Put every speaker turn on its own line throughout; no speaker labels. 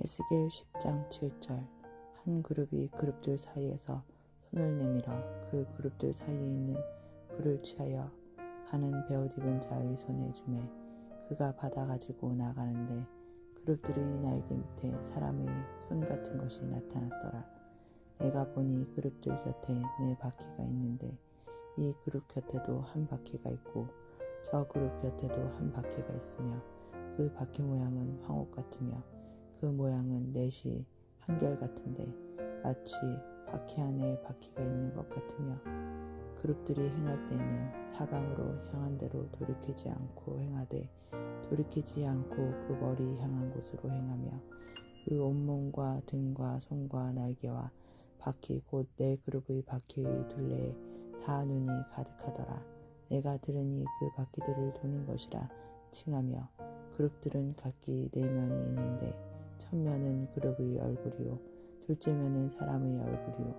에스겔 10장 7절 한 그룹이 그룹들 사이에서 손을 내밀어 그 그룹들 사이에 있는 불을 취하여 가는 베옷 입은 자의 손에 주매 그가 받아 가지고 나가는데 그룹들의 날개 밑에 사람의 손 같은 것이 나타났더라. 내가 보니 그룹들 곁에 네 바퀴가 있는데 이 그룹 곁에도 한 바퀴가 있고 저 그룹 곁에도 한 바퀴가 있으며 그 바퀴 모양은 황옥 같으며 그 모양은 넷이 한결 같은데 마치 바퀴 안에 바퀴가 있는 것 같으며 그룹들이 행할 때에는 사방으로 향한 대로 돌이키지 않고 행하되 돌이키지 않고 그 머리 향한 곳으로 행하며 그 온몸과 등과 손과 날개와 바퀴 곧 네 그룹의 바퀴의 둘레에 다 눈이 가득하더라. 내가 들으니 그 바퀴들을 도는 것이라 칭하며 그룹들은 각기 네 면이 있는데 첫 면은 그룹의 얼굴이요 둘째 면은 사람의 얼굴이요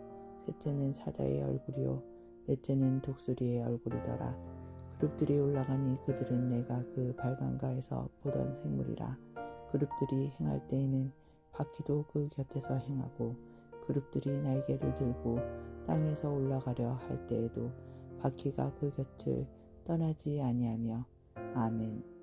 셋째는 사자의 얼굴이요 넷째는 독수리의 얼굴이더라. 그룹들이 올라가니 그들은 내가 그 발광가에서 보던 생물이라. 그룹들이 행할 때에는 바퀴도 그 곁에서 행하고 그룹들이 날개를 들고 땅에서 올라가려 할 때에도 바퀴가 그 곁을 떠나지 아니하며 아멘.